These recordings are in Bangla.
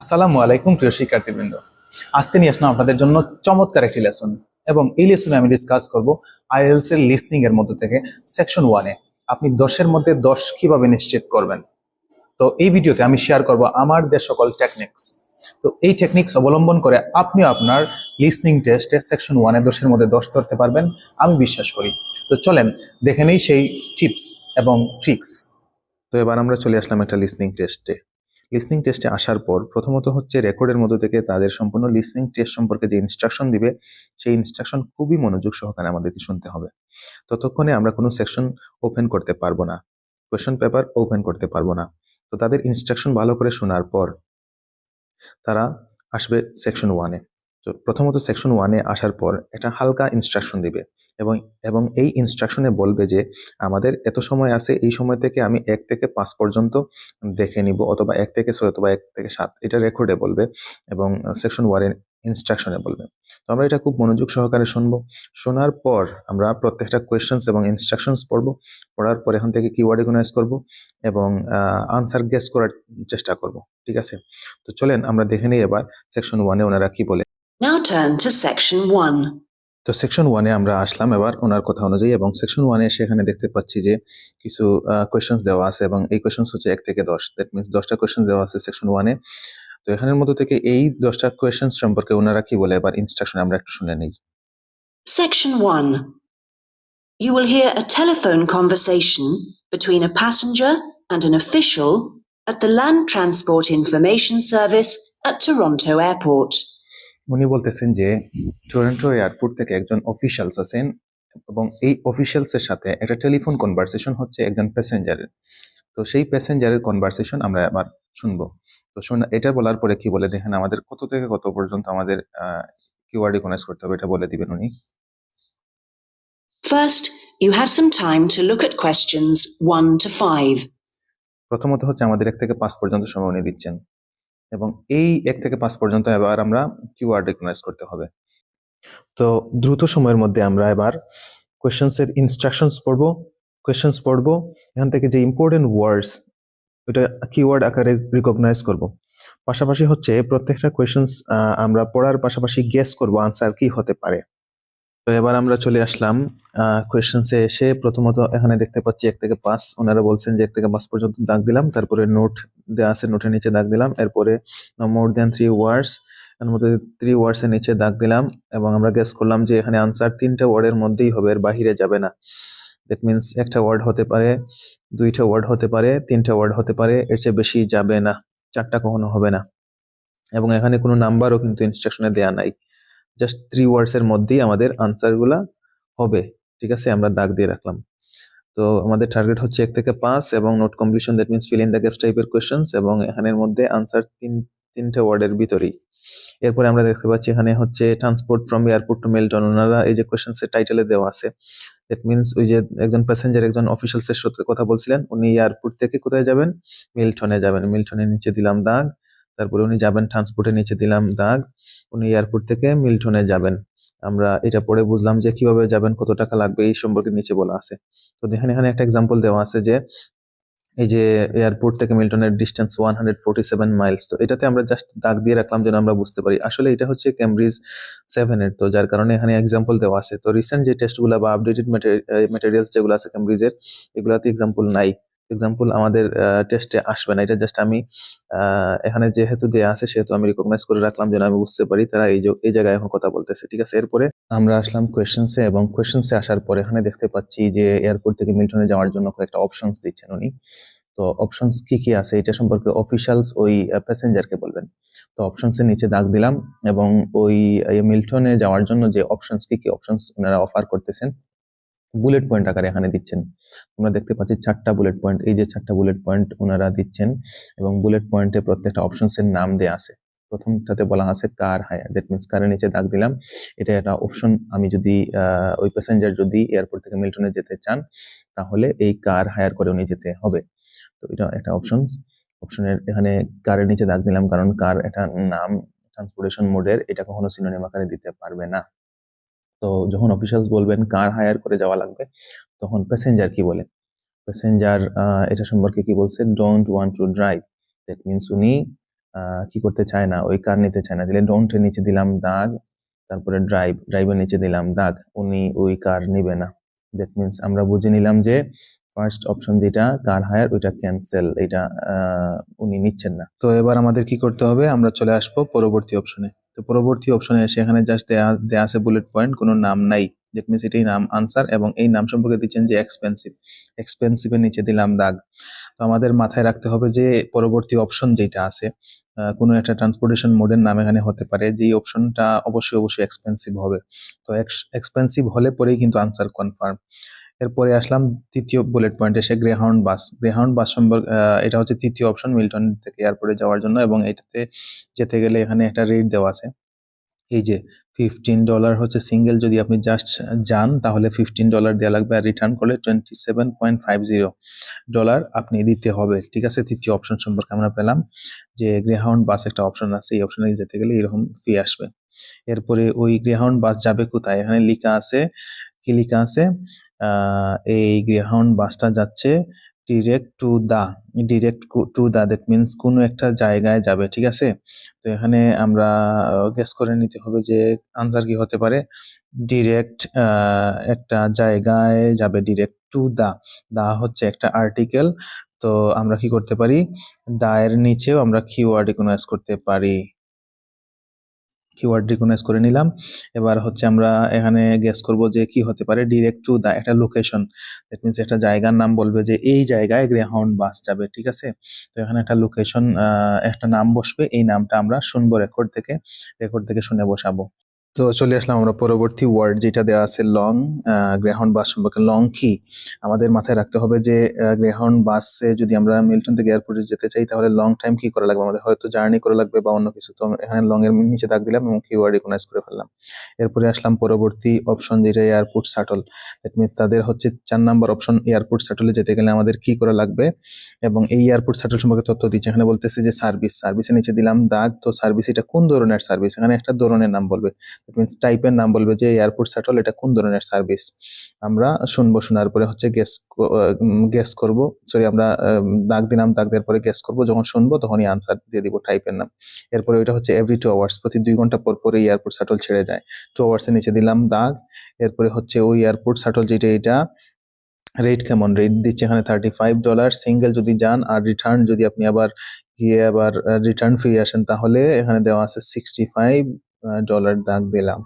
আসসালামু আলাইকুম, প্রিয় শিক্ষার্থীবৃন্দ। আজকে নিয়ে আসলাম আপনাদের জন্য চমৎকার একটি লেসন এবং এই লেসনে আমি ডিসকাস করব আইএলস এর লিসনিং এর মধ্যে থেকে সেকশন ওয়ানে আপনি দশের মধ্যে দশ কীভাবে নিশ্চিত করবেন? তো এই ভিডিওতে আমি শেয়ার করব আমার যে সকল টেকনিক্স তো এই টেকনিক্স অবলম্বন করে আপনিও আপনার লিসনিং টেস্টে সেকশন ওয়ানে দশের মধ্যে দশ ধরতে পারবেন, আমি বিশ্বাস করি। তো চলেন, দেখে নেই সেই টিপস এবং ট্রিক্স তো এবার আমরা চলে আসলাম একটা লিসনিং টেস্টে লিসনিং টেস্টে আসার পর প্রথমত হচ্ছে রেকর্ডের মধ্যে থেকে তাদের সম্পূর্ণ লিসনিং টেস্ট সম্পর্কে যে ইনস্ট্রাকশন দিবে, সেই ইনস্ট্রাকশন খুবই মনোযোগ সহকারে আমাদেরকে শুনতে হবে। ততক্ষণে আমরা কোনো সেকশন ওপেন করতে পারব না। কোয়েশন পেপার ওপেন করতে পারব না। তো তাদের ইনস্ট্রাকশন ভালো করে শোনার পর তারা আসবে সেকশন ওয়ানে তো প্রথমত সেকশন ওয়ানে আসার পর একটা হালকা ইনস্ট্রাকশন দিবে এবং এবং এই ইনস্ট্রাকশনে বলবে যে আমাদের এত সময় আছে, এই সময় থেকে আমি এক থেকে পাঁচ পর্যন্ত দেখে নিব অথবা এক থেকে ছয় অথবা এক থেকে সাত, এটা রেকর্ডে বলবে এবং সেকশন ওয়ানের ইনস্ট্রাকশনে বলবে। তো আমরা এটা খুব মনোযোগ সহকারে শুনব। শোনার পর আমরা প্রত্যেকটা কোয়েশ্চেন্স এবং ইনস্ট্রাকশনস পড়ব, পড়ার পর এখান থেকে কিওয়ার্ড রিকগনাইজ করব এবং আনসার গেস করার চেষ্টা করব, ঠিক আছে? তো চলেন আমরা দেখে নিই এবার সেকশন ওয়ানে ওনারা কি বলে। Now turn to section 1. তো সেকশন ওয়ানে আমরা আসলাম এবার ওনার কথা অনুযায়ী এবং সেকশন ওয়ানে সেখানে দেখতে পাচ্ছি যে কিছু কোয়েশ্চেন্স দেওয়া আছে এবং এই কোয়েশ্চেন্স হচ্ছে এক থেকে দশ। দ্যাট মিনস দশটা কোয়েশ্চেন দেওয়া আছে সেকশন ওয়ানে তো এখানের মধ্যে থেকে এই দশটা কোয়েশ্চেন্স সম্পর্কে ওনারা কি বলে? এবার ইনস্ট্রাকশন আমরা একটু শুনে নিই। Section one You will hear a telephone conversation between a passenger and an official at the Land Transport Information Service at Toronto Airport. উনি বলতেছেন যে টরন্টো এয়ারপোর্ট থেকে একজন অফিসিয়ালস আছেন এবং এই অফিসিয়ালস এর সাথে একটা টেলিফোন কনভারসেশন হচ্ছে একজন প্যাসেঞ্জারের তো সেই প্যাসেঞ্জারের কনভারসেশন আমরা এবার শুনব। তো শোনা এটা বলার পরে কি বলে দেখেন আমাদের কত থেকে কত পর্যন্ত আমাদের কিওয়ার্ড রিকগনাইজ করতে হবে এটা বলে দিবেন উনি। First, you have some time to look at questions 1 to 5. প্রথমত হচ্ছে আমাদের এক থেকে পাঁচ পর্যন্ত সময় উনি দিচ্ছেন। এবং এই এক থেকে পাঁচ পর্যন্ত এবার আমরা কিওয়ার্ড রিকগনাইজ করতে হবে। তো দ্রুত সময়ের মধ্যে আমরা এবার কোয়েশ্চেন্স এর ইনস্ট্রাকশনস পড়ব কোয়েশ্চেন্স পড়ব, এখান থেকে যে ইম্পর্টেন্ট ওয়ার্ডস ওটা কিওয়ার্ড আকারে রিকগনাইজ করব। পাশাপাশি হচ্ছে প্রত্যেকটা কোয়েশ্চেন্স আমরা পড়ার পাশাপাশি গেস করব আনসার কি হতে পারে। তো এবার আমরা চলে আসলাম কোয়েশ্চেন্সে এসে প্রথমত এখানে দেখতে পাচ্ছি এক থেকে পাঁচ। ওনারা বলছেন যে এক থেকে পাঁচ পর্যন্ত দাগ দিলাম, তারপরে নোট দেওয়া আছে নোটের নিচে দাগ দিলাম, এরপরে মোর দেন থ্রি ওয়ার্ডস এর মধ্যে থ্রি ওয়ার্ডস এর নিচে দাগ দিলাম এবং আমরা গেস করলাম যে এখানে আনসার তিনটা ওয়ার্ডের মধ্যেই হবে, এর বাহিরে যাবে না। দ্যাট মিনস একটা ওয়ার্ড হতে পারে, দুইটা ওয়ার্ড হতে পারে, তিনটা ওয়ার্ড হতে পারে, এর চেয়ে বেশি যাবে না, চারটা কখনো হবে না। এবং এখানে কোনো নাম্বারও কিন্তু ইনস্ট্রাকশনে দেয়া নাই। জাস্ট থ্রি ওয়ার্ডস এর মধ্যেই আমাদের আনসারগুলা হবে। ঠিক আছে? আমরা দাগ দিয়ে রাখলাম। তো আমাদের টার্গেট হচ্ছে এক থেকে পাঁচ এবং note completion that means fill in the gaps টাইপের কোয়েশ্চেন্স এবং এখানের মধ্যে আনসার তিন, তিনটা ওয়ার্ডের ভিতরেই। এরপরে আমরা দেখতে পাচ্ছি এখানে হচ্ছে transport from airport to Melton ওনারা এই যে কোয়েশ্চেন্স এর টাইটেলে দেওয়া আছে। দ্যাট মিনস ওই যে একজন প্যাসেঞ্জার একজন অফিসিয়াল এর সাথে কথা বলছিলেন, উনি এয়ারপোর্ট থেকে কোথায় যাবেন? মিল্টনে যাবেন। মিল্টনের নিচে দিলাম দাগ। তারপরে উনি যাবেন ট্রান্সপোর্টের নিচে দিলাম দাগ, উনি এয়ারপোর্ট থেকে মিল্টনে যাবেন। আমরা এটা পড়ে বুঝলাম যে কীভাবে যাবেন, কত টাকা লাগবে, এই সম্পর্কে নিচে বলা আছে। তো দেখেন এখানে একটা এক্সাম্পল দেওয়া আছে যে, এই যে এয়ারপোর্ট থেকে মিল্টনের distance one hundred forty seven miles তো এটাতে আমরা জাস্ট দাগ দিয়ে রাখলাম যেন আমরা বুঝতে পারি। আসলে এটা হচ্ছে ক্যামব্রিজ সেভেন এর, তো যার কারণে এখানে এক্সাম্পল দেওয়া আছে। তো রিসেন্ট যে টেস্টগুলো বা আপডেটেড ম্যাটেরিয়ালস যেগুলো আছে ক্যামব্রিজের এগুলাতে এক্সাম্পল নাই। এক্সাম্পল আমাদের টেস্টে আসবে না। এটা জাস্ট আমি এখানে যেহেতু দেয়া আছে, সেহেতু আমি রিকগনাইজ করে রাখলাম যেন আমি বুঝতে পারি তারা এই এই জায়গায় এখন কথা বলতেছে, ঠিক আছে? এরপরে আমরা আসলাম কোয়েশ্চেন্সে এবং কোয়েশ্চেন্সে আসার পরে এখানে দেখতে পাচ্ছি যে এয়ারপোর্ট থেকে মিল্টনে যাওয়ার জন্য কয়েকটা অপশনস দিচ্ছেন উনি। তো অপশনস কি কি আছে? এটা সম্পর্কে অফিসিয়ালস ওই প্যাসেঞ্জারকে বলবেন। তো অপশনস এর নিচে দাগ দিলাম এবং ওই মিল্টনে যাওয়ার জন্য যে অপশনস কি কি অপশনস ওনারা অফার করতেছেন বুলেট পয়েন্ট আকারে এখানে দিচ্ছেন। আমরা দেখতে পাচ্ছি চারটা বুলেট পয়েন্ট এই যে চারটা বুলেট পয়েন্ট ওনারা দিচ্ছেন এবং বুলেট পয়েন্টে প্রত্যেকটা অপশনস এর নাম দেয়া আছে। প্রথমটাতে বলা আছে কার হায়ার দ্যাট মিনস কারের নিচে দাগ দিলাম। এটা একটা অপশন আমি যদি ওই প্যাসেঞ্জার যদি এয়ারপোর্ট থেকে মিল্টনে যেতে চান, তাহলে এই কার হায়ার করে উনি যেতে হবে। তো এটা একটা অপশন অপশনের এখানে কারের নিচে দাগ দিলাম কারণ কার একটা নাম ট্রান্সপোর্টেশন মোডের এটা কখনো সিনোনিম আকারে দিতে পারবে না। তো যখন অফিসিয়ালস বলবেন কার হায়ার করে যাওয়া লাগবে, তখন প্যাসেঞ্জার কি বলে? প্যাসেঞ্জার এটা সম্পর্কে কি বলছে? Don't want to drive that means উনি কি করতে চায় না, ওই কার নিতে চায় না। দিলে ডোন্টের নিচে দিলাম দাগ, তারপরে ড্রাইভ ড্রাইভের নিচে দিলাম দাগ। উনি ওই কার নিবে না। দ্যাট মিনস আমরা বুঝে নিলাম যে ফার্স্ট অপশন যেটা কার হায়ার ওইটা ক্যান্সেল এটা উনি নিচ্ছেন না। তো এবার আমাদের কি করতে হবে? আমরা চলে আসব পরবর্তী অপশনে তো পরবর্তী অপশনে এসে এখানে জাস্ট দেয়া আছে বুলেট পয়েন্ট কোনো নাম নাই। দ্যাট মিনস এটাই নাম আনসার এবং এই নাম সম্পর্কে দিচ্ছেন যে এক্সপেন্সিভ এক্সপেন্সিভের নিচে দিলাম দাগ। তো আমাদের মাথায় রাখতে হবে যে পরবর্তী অপশন যেটা আছে কোনো একটা ট্রান্সপোর্টেশন মোডের নাম এখানে হতে পারে, যেই অপশনটা অবশ্যই অবশ্যই এক্সপেন্সিভ হবে। তো এক্সপেন্সিভ হলে পরেই কিন্তু আনসার কনফার্ম এরপরে আসলাম তৃতীয় বুলেট পয়েন্ট এসে গ্রেহাউন্ড বাস গ্রেহাউন্ড বাস সম্পর্কে এটা হচ্ছে তৃতীয় অপশন মিল্টন থেকে এয়ারপোর্টে যাওয়ার জন্য এবং এটাতে যেতে গেলে এখানে একটা রেট দেওয়া আছে। এই যে ফিফটিন ডলার হচ্ছে সিঙ্গেল যদি আপনি জাস্ট যান, তাহলে ফিফটিন ডলার দেওয়া লাগবে আর রিটার্ন করলে twenty seven point five zero dollar আপনি দিতে হবে। ঠিক আছে? তৃতীয় অপশন সম্পর্কে আমরা পেলাম যে গ্রেহাউন্ড বাস একটা অপশন আছে, এই অপশনে যেতে গেলে এরকম ফি আসবে। এরপরে ওই গ্রেহাউন্ড বাস যাবে কোথায়? এখানে লিখা আছে, কি লিখা আছে? এই গ্রেহাউন্ড বাসটা যাচ্ছে direct to the direct to the that means কোনো একটা জায়গায় যাবে, ঠিক আছে? তো এখানে আমরা গেস করে নিতে হবে যে আনসার কি হতে পারে। ডিরেক্ট একটা জায়গায় যাবে ডিরেক্ট টু দা দা হচ্ছে একটা আর্টিকেল তো আমরা কি করতে পারি? দায়ের নিচেও আমরা কিওয়ার্ড রিকগনাইজ করতে পারি। কিওয়ার্ড রিকগনাইজ করে নিলাম। এবার হচ্ছে আমরা এখানে গেস করব যে কি হতে পারে ডিরেক্ট টু দা একটা লোকেশন দ্যাট মিনস একটা জায়গার নাম বলবে যে এই জায়গায় গ্রেহাউন্ড বাস যাবে, ঠিক আছে? তো এখানে একটা লোকেশন একটা নাম বসবে। এই নামটা আমরা শুনব রেকর্ড থেকে। রেকর্ড থেকে শুনে বসাবো। তো চলে আসলাম আমরা পরবর্তী ওয়ার্ড যেটা দেওয়া আছে লং গ্রেহাউন্ড বাস সম্পর্কে লং কি আমাদের মাথায় রাখতে হবে যে গ্রেহাউন্ড বাসে যদি আমরা মিল্টন থেকে এয়ারপোর্টে যেতে চাই, তাহলে লং টাইম কি করা লাগবে। আমাদের হয়তো জার্নি করা লাগবে বা অন্য কিছু। তো এখানে লং এর নিচে দাগ দিলাম এবং কিওয়ার্ড রিকগনাইজ করে ফেললাম। এরপরে আসলাম পরবর্তী অপশন যেটা এয়ারপোর্ট শাটল দ্যাট মিনস তাদের হচ্ছে চার নাম্বার অপশন এয়ারপোর্ট শাটলে যেতে গেলে আমাদের কি করা লাগবে। এবং এই এয়ারপোর্ট শাটল সম্পর্কে তথ্য দিচ্ছে। এখানে বলতেছে যে সার্ভিস সার্ভিসের নিচে দিলাম দাগ। তো সার্ভিস এটা কোন ধরনের সার্ভিস এখানে একটা ধরনের নাম বলবে। দ্যাট মিনস টাইপের নাম বলবে যে এয়ারপোর্ট শাটল এটা কোন ধরনের সার্ভিস আমরা শুনব শোনার পরে হচ্ছে গেস গেস করব। সরি আমরা আম, দাগ দিলাম দাগ দেওয়ার পরে গেস করব। যখন শুনব তখনই আনসার দিয়ে দিব টাইপের নাম। এরপরে ওইটা হচ্ছে এভরি টু আওয়ার্স প্রতি দুই ঘণ্টা পর পরে এয়ারপোর্ট শাটল ছেড়ে যায়। টু আওয়ার্সের নিচে দিলাম দাগ। এরপরে হচ্ছে ওই এয়ারপোর্ট শাটল যেটা এটা রেট কেমন? রেট দিচ্ছে এখানে থার্টি ফাইভ ডলার সিঙ্গেল যদি যান আর রিটার্ন যদি আপনি আবার গিয়ে আবার রিটার্ন ফিরে আসেন তাহলে এখানে দেওয়া আছে সিক্সটি ফাইভ ডলার দাগ দিলাম।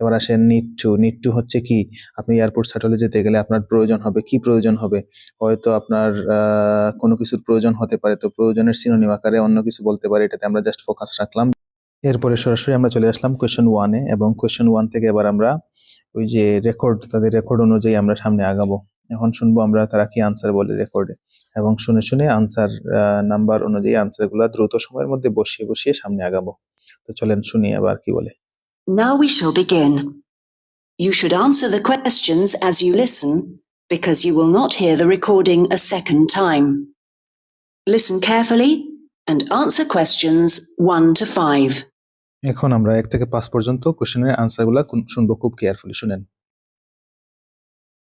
এবার আসেন নিট টু নিট টু হচ্ছে কি? আপনি এয়ারপোর্ট শাটলে যেতে গেলে আপনার প্রয়োজন হবে। কি প্রয়োজন হবে? হয়তো আপনার কোনো কিছুর প্রয়োজন হতে পারে। তো প্রয়োজনের সিনোনিম আকারে অন্য কিছু বলতে পারে। এটাতে আমরা জাস্ট ফোকাস রাখলাম। এরপরে সরাসরি আমরা চলে আসলাম কোয়েশ্চেন ওয়ানে এবং কোয়েশ্চেন ওয়ান থেকে এবার আমরা ওই যে রেকর্ড তাদের রেকর্ড অনুযায়ী আমরা সামনে আগাবো। এখন শুনব আমরা তারা কি আনসার বলে রেকর্ডে এবং শুনে শুনে আনসার নাম্বার অনুযায়ী আনসারগুলো দ্রুত সময়ের মধ্যে বসিয়ে বসিয়ে সামনে আগাবো। তো চলেন শুনি আবার কি বলে Now we shall begin. You should answer the questions as you listen because you will not hear the recording a second time. Listen carefully and answer questions 1 to 5. এখন আমরা এক থেকে পাঁচ পর্যন্ত কোশ্চেনের আনসারগুলো শুনবো খুব কেয়ারফুলি শুনেন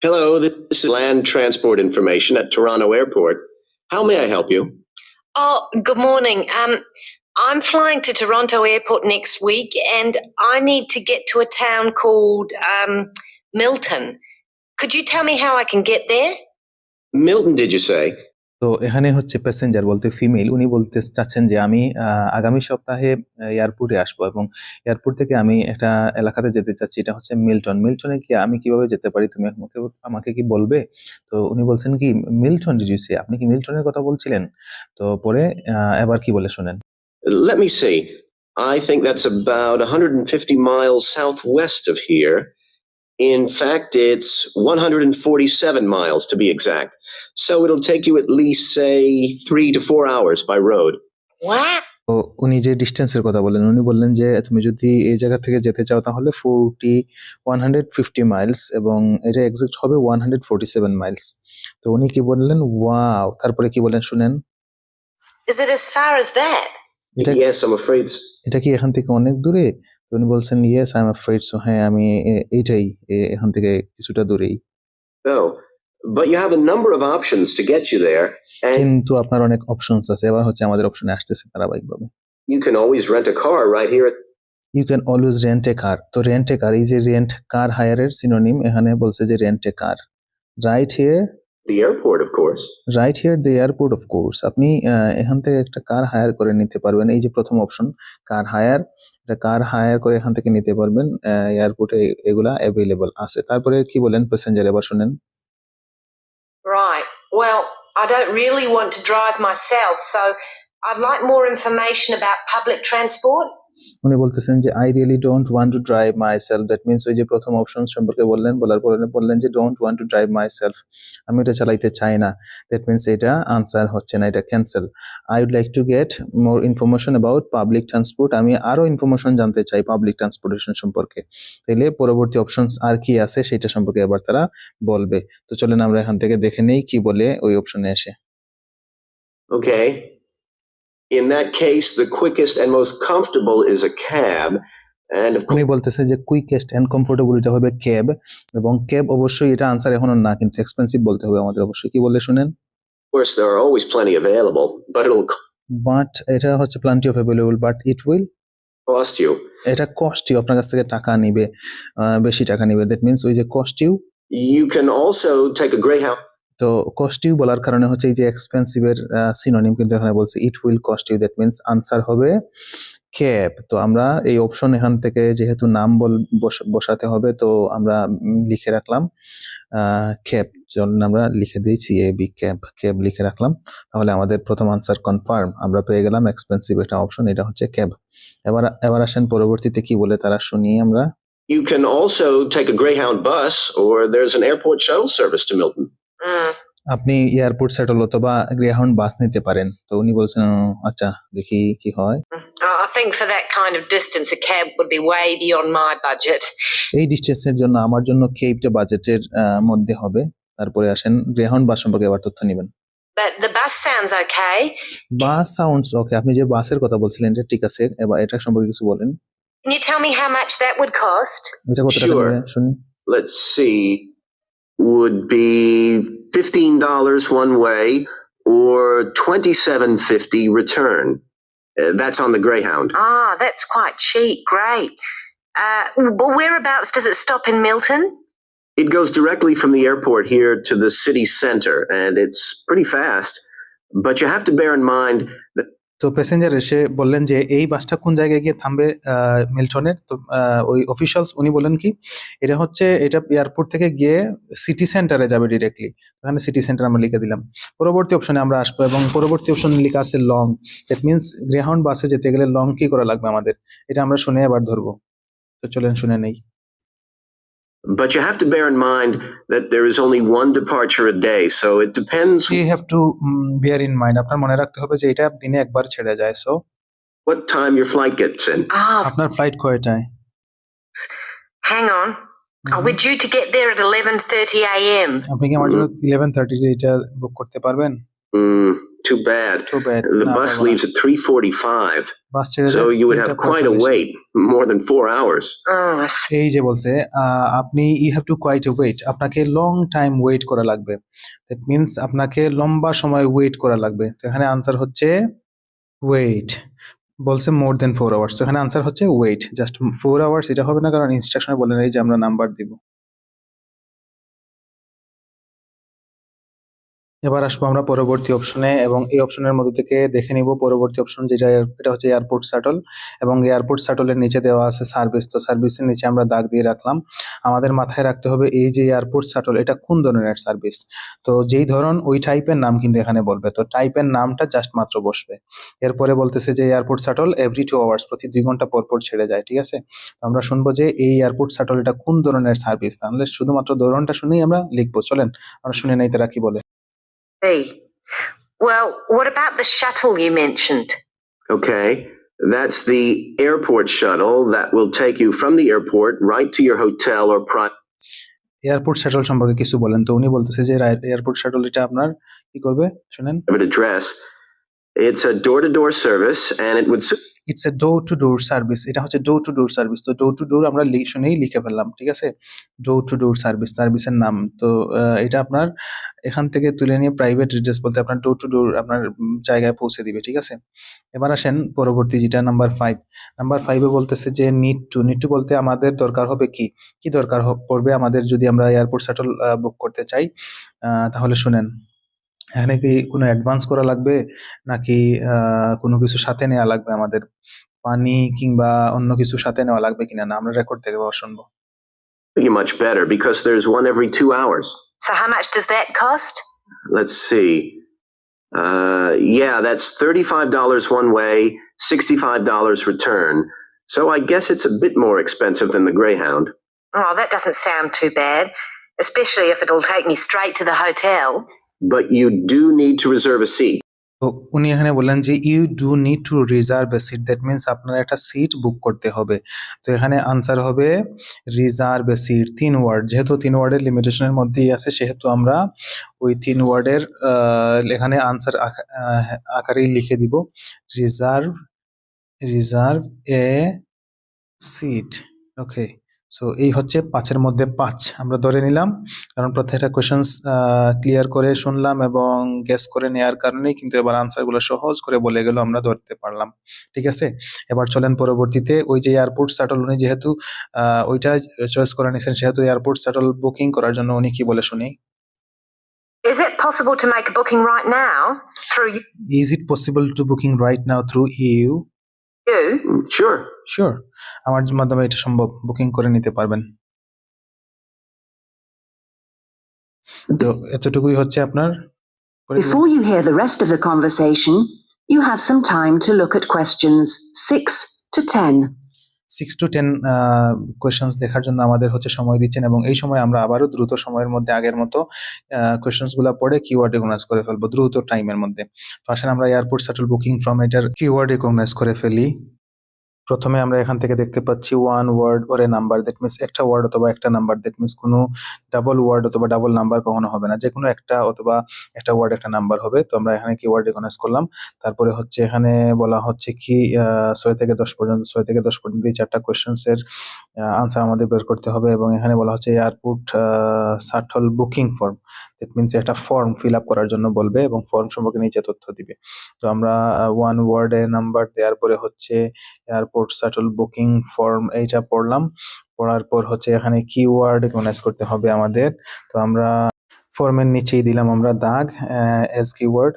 Hello, this is land transport information at Toronto Airport. How may I help you? Oh, good morning. Um, I'm flying to Toronto Airport next week, and I need to get to a town called um, Milton. Could you tell me how I can get there? Milton, did you say? তো এখানে হচ্ছে প্যাসেঞ্জার বলতে ফিমেল উনি বলতে চাচ্ছেন যে আমি আহ, আগামী সপ্তাহে এয়ারপোর্টে আসব এবং এয়ারপোর্ট থেকে আমি একটা এলাকাতে যেতে চাচ্ছি এটা হচ্ছে মিল্টন মিল্টনে কি আমি কীভাবে যেতে পারি তুমি আমাকে আমাকে কি বলবে তো উনি বলছেন কি মিল্টন ডিজিউসি আপনি কি মিল্টনের কথা বলছিলেন তো পরে আহ, এবার কি বলে শোনেন Let me see. I think that's about 150 miles southwest of here. In fact, it's 147 miles to be exact. So it'll take you at least, say, three to four hours by road. Wow. তো উনি যে ডিস্টেন্সের কথা বললেন উনি বললেন যে তুমি যদি এই জায়গা থেকে যেতে চাও তাহলে forty one hundred fifty miles এবং এটা এক্সাক্ট হবে one hundred forty seven miles তো উনি কি বললেন ওয়াও তারপরে কি বললেন শুনেন Is it as far as that? Yes, I'm afraid. s- এটা কি এখান থেকে অনেক দূরে উনি বলছেন yes I am afraid so হ্যাঁ আমি এইটাই এখান থেকে কিছুটা দূরেই No. But you have a number of options to get you there. And কিন্তু আপনার অনেক অপশনস আছে এবার হচ্ছে আমাদের অপশনে আসতেছে ধারাবাহিকভাবে You can always rent a car right here at you can always rent a car তো রেন্ট এ কার এই যে রেন্ট কার হায়ারের সিনোনিম এখানে বলছে যে rent a car right here the airport, of course. Right here the airport of course আপনি আহ, এখান থেকে একটা কার হায়ার করে নিতে পারবেন এই যে প্রথম অপশন কার হায়ার এটা কার হায়ার করে এখান থেকে নিতে পারবেন এয়ারপোর্টে এগুলা অ্যাভেলেবল আছে তারপরে কি বলেন প্যাসেঞ্জার এবার শুনেন Right. Well, I don't really want to drive myself, so I'd like more information about public transport. উনি বলতেছেন যে I really don't want to drive myself that means ওই যে প্রথম অপশন সম্পর্কে বললেন, বলার পরে বললেন যে don't want to drive myself আমি এটা চালাইতে চাই না। দ্যাট মিনস এটা আনসার হচ্ছে না, এটা cancel I would like to get more information about public transport আমি আরও ইনফরমেশন জানতে চাই পাবলিক ট্রান্সপোর্টেশন সম্পর্কে। তাইলে পরবর্তী অপশনস আর কি আছে সেটা সম্পর্কে এবার তারা বলবে। তো চলেন আমরা এখান থেকে দেখে নেই কি বলে ওই অপশনে এসে। Okay. In that case, the quickest and most comfortable is a cab. And of উনি বলতেছে যে কুইকেস্ট এন্ড কমফোর্টেবল এটা হবে ক্যাব এবং ক্যাব অবশ্যই এটা আনসার এখনও না কিন্তু এক্সপেন্সিভ বলতে হবে আমাদের অবশ্যই কি বললে শুনেন course, there are always plenty available, but it'll but এটা হচ্ছে plenty of available but it will cost you. এটা কস্ট ইউ আপনার কাছ থেকে টাকা নিবে বেশি টাকা নিবে দ্যাট মিনস ওই যে cost you You can also take a Greyhound. তো কস্ট ইউ বলার কারণে হচ্ছে এই যে এক্সপেন্সিভের সিনোনিম কিন্তু এখানে বলছে it will cost you that means answer হবে ক্যাব তো আমরা এই অপশন এখান থেকে যেহেতু নাম বল বস- বসাতে হবে তো আমরা লিখে রাখলাম ক্যাব চলুন আমরা লিখে দিয়েছি এ বি ক্যাব ক্যাব লিখে রাখলাম। তাহলে আমাদের প্রথম আনসার কনফার্ম আমরা পেয়ে গেলাম এক্সপেন্সিভ একটা অপশন এটা হচ্ছে ক্যাব এবার এবার আসেন পরবর্তীতে কি বলে তারা শুনি আমরা। You can also take a Greyhound bus, or there's an airport shuttle service to Milton. Mm. আপনি এয়ারপোর্ট সেটল অথবা গ্রেহাউন্ড বাস নিতে পারেন। তো উনি বলছেন আচ্ছা দেখি কি হয়। Oh, I think for that kind of distance, a cab would be way beyond my budget. এই ডিস্টেন্সের জন্য আমার জন্য কেপটা বাজেটের মধ্যে হবে। তারপরে আসেন গ্রেহাউন্ড বাস সম্পর্কে এবার তথ্য নেবেন। But the bus sounds okay. Bus sounds okay আপনি যে বাসের কথা বলছিলেন এটা ঠিক আছে। এবার এটা সম্পর্কে কিছু বলেন। Can you tell me how much that would cost? এটা কত টাকা শুনি Let's see, would be fifteen dollars one way, or twenty-seven fifty return. Uh, that's on the Greyhound. Ah, that's quite cheap. Great. Uh, well, whereabouts does it stop in Milton? It goes directly from the airport here to the city center, and it's pretty fast. But you have to bear in mind that তো প্যাসেঞ্জার এসে বললেন যে, এই বাসটা কোন জায়গায় গিয়ে থামবে মিল্টনের? তো ওই অফিসিয়ালস উনি বলেন কি, এটা হচ্ছে, এটা এয়ারপোর্ট থেকে গিয়ে সিটি সেন্টারে যাবে ডিরেক্টলি ওখানে সিটি সেন্টার আমরা লিখে দিলাম। পরবর্তী অপশনে আমরা আসব এবং পরবর্তী অপশন লেখা আছে লং দ্যাট মিনস গ্রেহাউন্ড বাসে যেতে গেলে লং কি করা লাগবে আমাদের? এটা আমরা শুনে এবার ধরবো। তো চলেন শুনে নেই। but you have to bear in mind that there is only one departure a day, so it depends you have to bear in mind আপনার মনে রাখতে হবে যে এটা দিনে একবার ছেড়ে যায় so what time your flight gets in. Ah, আপনার ফ্লাইট কয়টায় hang on. Oh, we're due to get there at 11:30 a.m. আপনি কি আমার জন্য ইলেভেন থার্টিতে এটা বুক করতে পারবেন Hmm, too bad. Too bad. The না, bus leaves at 3:45, বাস ছেড়ে so you would have quite a wait, more than 4 hours. Oh. এই যে বলছে আহ, আপনি you have to quite wait আপনাকে লং টাইম ওয়েট করা লাগবে। দ্যাট মিনস আপনাকে লম্বা সময় ওয়েট করা লাগবে। তো এখানে আনসার হচ্ছে ওয়েট বলছে মোর দেন ফোর আওয়ার্স তো এখানে আনসার হচ্ছে ওয়েট জাস্ট ফোর আওয়ার্স এটা হবে না কারণ ইনস্ট্রাকশনে বলে নেই যে আমরা নাম্বার দিব। এবার আসব আমরা পরবর্তী অপশনে এবং এই অপশনের মধ্যে থেকে দেখে নিব পরবর্তী অপশন যেটা এটা হচ্ছে এয়ারপোর্ট শাটল এবং এয়ারপোর্ট শাটলের নিচে দেওয়া আছে সার্ভিস তো সার্ভিসের নিচে আমরা দাগ দিয়ে রাখলাম। আমাদের মাথায় রাখতে হবে এই যে এয়ারপোর্ট শাটল এটা কোন ধরনের সার্ভিস তো যেই ধরন, ওই টাইপের নাম কিন্তু এখানে বলবে। তো টাইপের নামটা জাস্ট মাত্র বসবে। এরপরে বলতেছে যে airport shuttle every two hours প্রতি দুই ঘণ্টা পর পর ছেড়ে যায়, ঠিক আছে? তো আমরা শুনব যে এই এয়ারপোর্ট শাটল এটা কোন ধরনের সার্ভিস তাহলে শুধুমাত্র ধরনটা শুনেই আমরা লিখব, চলেন? আমরা শুনে নেই কি বলে? B. Well, what about the shuttle you mentioned? Okay, that's the airport shuttle that will take you from the airport right to your hotel or private. Airport shuttle সম্পর্কে কিছু বলেন তো উনি বলতেছে যে এয়ারপোর্ট শাটল এটা আপনার কি করবে শুনেন address. It's a door to door service and it would it's a door to door service এটা হচ্ছে ডোর টু ডোর সার্ভিস তো ডোর টু ডোর আমরা শুনেই লিখে ফেললাম, ঠিক আছে? ডোর টু ডোর সার্ভিস সার্ভিসের নাম। তো এটা আপনার এখান থেকে তুলে নিয়ে প্রাইভেট অ্যাড্রেস বলতে আপনার ডোর টু ডোর আপনার জায়গায় পৌঁছে দিবে, ঠিক আছে? এবার আসেন পরবর্তী যেটা নাম্বার ফাইভ নাম্বার ফাইভে বলতেছে যে নিড টু নিড টু বলতে আমাদের দরকার হবে কি? কি দরকার পড়বে আমাদের যদি আমরা এয়ারপোর্ট শাটল বুক করতে চাই? তাহলে শুনেন। এখানে কি কোনো অ্যাডভান্স করা লাগবে নাকি আহ, কোনো কিছু সাথে নেওয়া লাগবে আমাদের পানি কিংবা অন্য কিছু সাথে নেওয়া লাগবে কিনা না আমরা রেকর্ড থেকে আবার শুনবো Pretty much better because there's one every two hours. So, how much does that cost? Let's see. Uh, yeah, that's $35 one way, $65 return. So I guess it's a bit more expensive than the Greyhound. Oh, that doesn't sound too bad, especially if it'll take me straight to the hotel. But you do need to reserve a seat. উনি এখানে বললেন যে you do need to reserve a seat that means আপনার একটা সিট বুক করতে হবে। তো এখানে আনসার হবে রিজার্ভ এ সিট তিন ওয়ার্ড যেহেতু তিন ওয়ার্ডের লিমিটেশনের মধ্যেই আছে, সেহেতু আমরা ওই তিন ওয়ার্ডের এখানে আনসার আকারেই লিখে দিব। Reserve reserve a seat okay so এই হচ্ছে পাঁচের মধ্যে পাঁচ আমরা ধরে নিলাম। কারণ প্রত্যেকটা কোয়েশনস ক্লিয়ার করে শুনলাম এবং গেস করে নেওয়ার কারণেই কিন্তু এবার আনসারগুলো সহজ করে বলে গেল আমরা ধরতে পারলাম। ঠিক আছে? এবার চলেন পরবর্তীতে ওই যে এয়ারপোর্ট শাটল উনি যেহেতু ওইটা চয়েস করে নিয়েছেন সেহেতু এয়ারপোর্ট শাটল বুকিং করার জন্য উনি কি বলে শুনি? Is it possible to make a booking right now through is it possible to booking right now through you Mm, sure আমার মাধ্যমে এটা সম্ভব বুকিং করে নিতে পারবেন তো এতটুকুই হচ্ছে আপনার Before you hear the rest of the conversation, you have some time to look at questions 6 to 10. Six to ten questions দেখার জন্য আমাদের হচ্ছে সময় দিচ্ছেন এবং এই সময় আমরা আবারও দ্রুত সময়ের মধ্যে আগের মতো কোয়েশনসগুলো পড়ে কিওয়ার্ড রেকগনাইজ করে ফেলব দ্রুত টাইমের মধ্যে। তো আসেন আমরা এয়ারপোর্ট শাটল বুকিং ফ্রম এটার কিওয়ার্ড রেকগনাইজ করে ফেলি। প্রথমে আমরা এখান থেকে দেখতে পাচ্ছি one word or number that means একটা ওয়ার্ড অথবা একটা নাম্বার দ্যাট মিনস কোনো ডাবল ওয়ার্ড অথবা ডাবল নাম্বার কখনো হবে না। যে কোনো একটা অথবা একটা ওয়ার্ড একটা নাম্বার হবে। তো আমরা এখানে কিওয়ার্ড রিকগনাইজ করলাম। তারপরে হচ্ছে এখানে বলা হচ্ছে কি ছয় থেকে দশ পর্যন্ত, ছয় থেকে দশ পর্যন্ত এই চারটা কোয়েশ্চেন্স এর আনসার আমাদের বের করতে হবে এবং এখানে বলা হচ্ছে airport shuttle booking form that means একটা ফর্ম ফিল আপ করার জন্য বলবে এবং ফর্ম সম্পর্কে নিচে তথ্য দিবে। তো আমরা ওয়ান ওয়ার্ডে নাম্বার দেওয়ার পরে হচ্ছে এয়ারপোর্ট শাটল বুকিং ফর্ম এইটা পড়লাম। পড়ার পর হচ্ছে এখানে কিওয়ার্ড রিকগনাইজ করতে হবে আমাদের। তো আমরা ফর্মের নিচেই দিলাম আমরা দাগ এস কিওয়ার্ড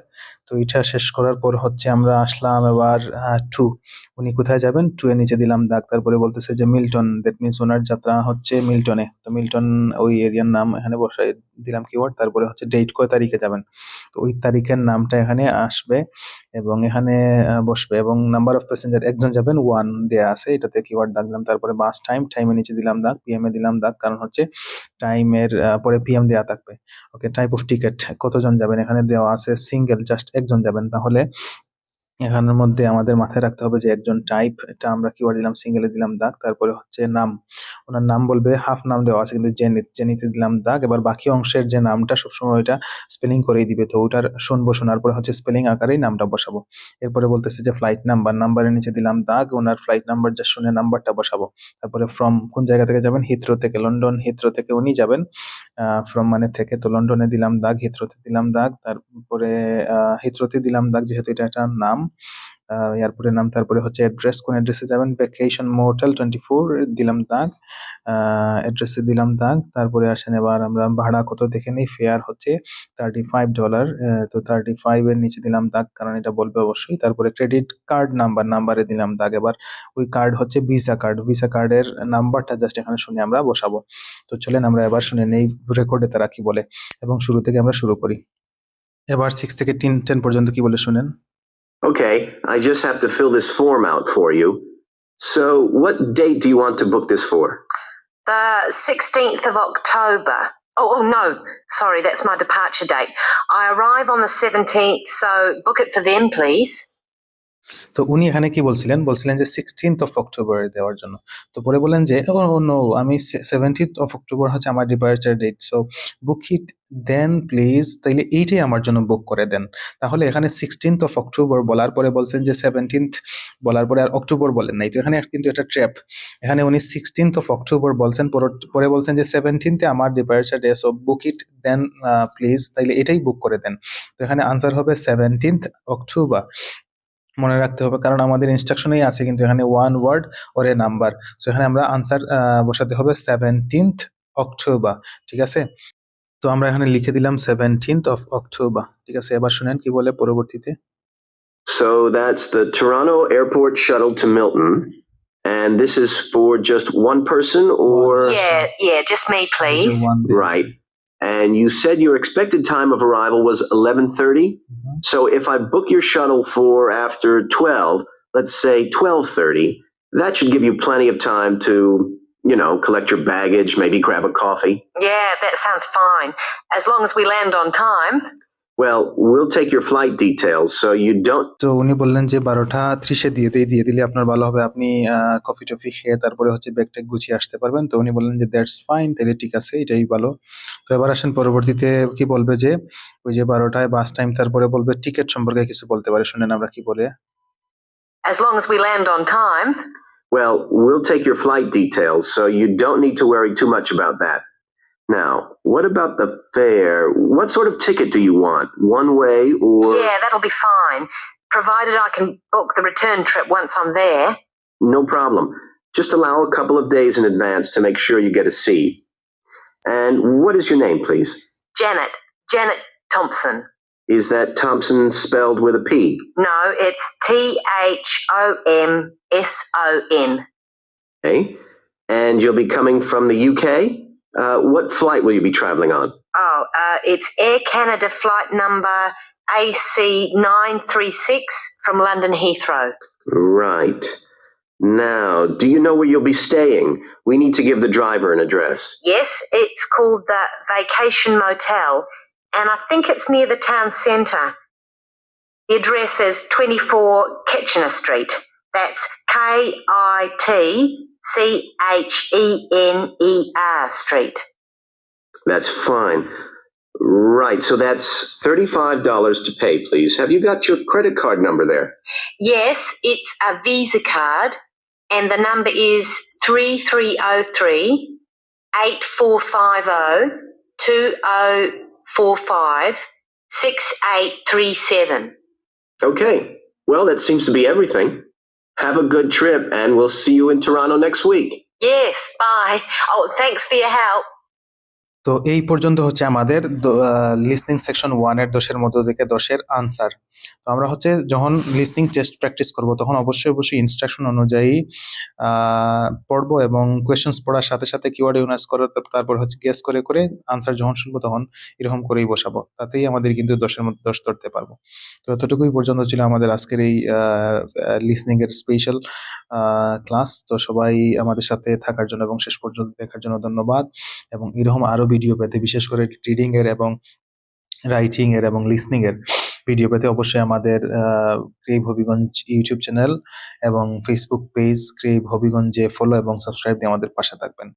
তো এটা শেষ করার পর হচ্ছে আমরা আসলাম এবার টু উনি কোথায় যাবেন? টু এর নিচে দিলাম দাগ। তারপরে বলতেছে যে মিল্টন। দ্যাট মিনস ওনার যাত্রা হচ্ছে মিল্টনে। তো মিল্টন ওই এরিয়ার নাম এখানে বসাই দিলাম কিওয়ার্ড তারপরে হচ্ছে ডেট কয় তারিখে যাবেন? তো ওই তারিখের নামটা এখানে আসবে। এবং এখানে বসবে এবং নাম্বার অফ প্যাসেঞ্জার একজন যাবেন ওয়ান দেয়া আছে, এটাতে কিওয়ার্ড দাগ দিলাম, তারপরে বাস টাইম টাইমের নিচে দিলাম দাগ পিএম এ দিলাম দাগ, কারণ হচ্ছে টাইমের পরে পিএম দেয়া থাকবে। ওকে টাইপ অফ টিকিট কতজন যাবেন এখানে দেওয়া আছে সিঙ্গেল জাস্ট একজন যাবেন। তাহলে এখানের মধ্যে আমাদের মাথায় রাখতে হবে যে একজন টাইপ এটা আমরা কিওয়ার্ড দিলাম সিঙ্গেলে দিলাম দাগ, তারপরে হচ্ছে নাম। ওনার নাম বলবে, হাফ নাম দেওয়া আছে কিন্তু জেনিত জেনিতে দিলাম দাগ। এবার বাকি অংশের যে নামটা সবসময় ওইটা স্পেলিং করেই দিবে। তো ওটার শুনব, শোনার পরে হচ্ছে স্পেলিং আকারেই নামটা বসাবো। এরপরে বলতেছে যে ফ্লাইট নাম্বার নাম্বারের নিচে দিলাম দাগ, ওনার ফ্লাইট নাম্বার যা শুনে নাম্বারটা বসাবো। তারপরে ফ্রম কোন জায়গা থেকে যাবেন? হিথ্রো থেকে। লন্ডন হিথ্রো থেকে উনি যাবেন। ফ্রম মানে থেকে তো লন্ডনে দিলাম দাগ হিথ্রোতে দিলাম দাগ। তারপরে হিথ্রোতে দিলাম দাগ, যেহেতু এটা একটা নাম। এয়ারপোর্টের নাম। তারপরে হচ্ছে অ্যাড্রেস কোন অ্যাড্রেসে যাবেন? ভ্যাকেশন মোটেল টোয়েন্টি ফোর দিলাম দাগ। অ্যাড্রেসে দিলাম দাগ। তারপরে আসেন এবার আমরা ভাড়া কত দেখে নিই। ফেয়ার হচ্ছে থার্টি ফাইভ ডলার তো থার্টি ফাইভ এর নিচে দিলাম দাগ, কারণ এটা বলবে অবশ্যই। তারপরে ক্রেডিট কার্ড নাম্বার নাম্বারে দিলাম দাগ এবার। ওই কার্ড হচ্ছে ভিসা কার্ড ভিসা কার্ডের নাম্বারটা জাস্ট এখানে শুনে আমরা বসাবো। তো চলেন আমরা এবার শুনে নেই রেকর্ডে তারা কি বলে। এবং শুরু থেকে আমরা শুরু করি। এবার সিক্স থেকে টেন টেন পর্যন্ত কি বলে শুনেন? Okay, I just have to fill this form out for you. So, what date do you want to book this for? The 16th of October. Oh, oh no, sorry, that's my departure date. I arrive on the 17th, so book it for them, please. তো উনি এখানে কি বলছিলেন? বলছিলেন যে সিক্সটিন্থ অফ অক্টোবর দেওয়ার জন্য। তো পরে বললেন যে ও নো আমি সেভেন্টিন্থ অফ অক্টোবর হচ্ছে আমার departure date so book it then please তাইলে এইটাই আমার জন্য বুক করে দেন। তাহলে এখানে সিক্সটিন্থ অফ অক্টোবর বলার পরে বলছেন যে সেভেন্টিন্থ বলার পরে আর অক্টোবর বলেন নাই। তো এখানে কিন্তু একটা ট্র্যাপ এখানে উনি সিক্সটিন্থ অফ অক্টোবর বলছেন, পরে বলছেন যে সেভেন্টিন্থে আমার departure day so book it then please তাইলে এটাই বুক করে দেন। তো এখানে আনসার হবে সেভেন্টিন্থ অক্টোবর মনে রাখতে হবে কারণ আমাদের ইনস্ট্রাকশনেই আছে কিন্তু এখানে one word or a number so এখানে আমরা আনসার বসাতে হবে সেভেন্টিন্থ অক্টোবর ঠিক আছে তো আমরা এখানে লিখে দিলাম সেভেন্টিন্থ অফ অক্টোবর ঠিক আছে এবার শুনেন কি বলে পরবর্তীতে So that's the Toronto Airport shuttle to Milton. And this is for just one person or Yeah, yeah, just me, please. Right. And you said your expected time of arrival was 11:30. So if I book your shuttle for after 12, let's say 12:30, that should give you plenty of time to, you know, collect your baggage, maybe grab a coffee. Yeah, that sounds fine. As long as we land on time. Well, we'll take your flight details so you don't তো উনি বললেন যে বারোটা ত্রিশে দিয়ে দিয়ে দিয়ে দিলে আপনার ভালো হবে। আপনি কফি টফি খেয়ে তারপরে হচ্ছে ব্যাগ ট্যাগ গুছিয়ে আসতে পারবেন। তো উনি বললেন যে দ্যাটস ফাইন তাহলে ঠিক আছে এটাই ভালো। তো এবার আসেন পরবর্তীতে কি বলবে যে ওই যে বারোটায় বাস টাইম তারপরে বলবে টিকিট সম্পর্কে কিছু বলতে পারে। শুনেন আমরা কি বলে। As long as we land on time. Well, we'll take your flight details, so you don't need to worry too much about that. Now, what about the fare? What sort of ticket do you want? One way or Yeah, that'll be fine. Provided I can book the return trip once I'm there. no problem? Just allow a couple of days in advance to make sure you get a seat. And what is your name, please? Janet. Janet Thompson. Is that Thompson spelled with a P? No, it's T H O M S O N. Okay. And you'll be coming from the UK? Uh, what flight will you be traveling on? Oh, uh, it's Air Canada flight number AC936 from London Heathrow. Right. Now, do you know where you'll be staying? We need to give the driver an address. Yes, it's called the Vacation Motel, and I think it's near the town centre. The address is 24 Kitchener Street. That's K I T C H E N E R Street. That's fine. Right, so that's $35 to pay, please. Have you got your credit card number there? Yes, it's a Visa card, and the number is 3303 8450 2045 6837. Okay, well, that seems to be everything. Have a good trip, and we'll see you in Toronto next week. Yes, bye. Oh, thanks for your help. তো এই পর্যন্ত হচ্ছে আমাদের লিসনিং সেকশন ওয়ানের দশের মধ্য থেকে দশের আনসার তো আমরা হচ্ছে যখন লিসনিং টেস্ট প্র্যাকটিস করব, তখন অবশ্যই অবশ্যই ইনস্ট্রাকশন অনুযায়ী পড়ব এবং কোয়েশ্চেন্স পড়ার সাথে সাথে কিওয়ার্ড ইউনাইজ করে তার- তারপর হচ্ছে গেস করে করে আনসার যখন শুনব তখন এরকম করেই বসাবো। তাতেই আমাদের কিন্তু দশের মধ্যে, দশ ধরতে পারব। তো এতটুকুই পর্যন্ত ছিল আমাদের আজকের এই লিসনিং এর স্পেশাল ক্লাস তো সবাই আমাদের সাথে থাকার জন্য এবং শেষ পর্যন্ত দেখার জন্য ধন্যবাদ। এবং এরকম আরও ভিডিও পেতে, বিশেষ করে রিডিং এর এবং রাইটিং এর এবং লিসনিং এর ভিডিও পেতে অবশ্যই আমাদের ক্রেভ হবিগঞ্জ ইউটিউব চ্যানেল এবং ফেসবুক পেজ ক্রেভ হবিগঞ্জে ফলো এবং সাবস্ক্রাইব দিয়ে আমাদের পাশে থাকবেন।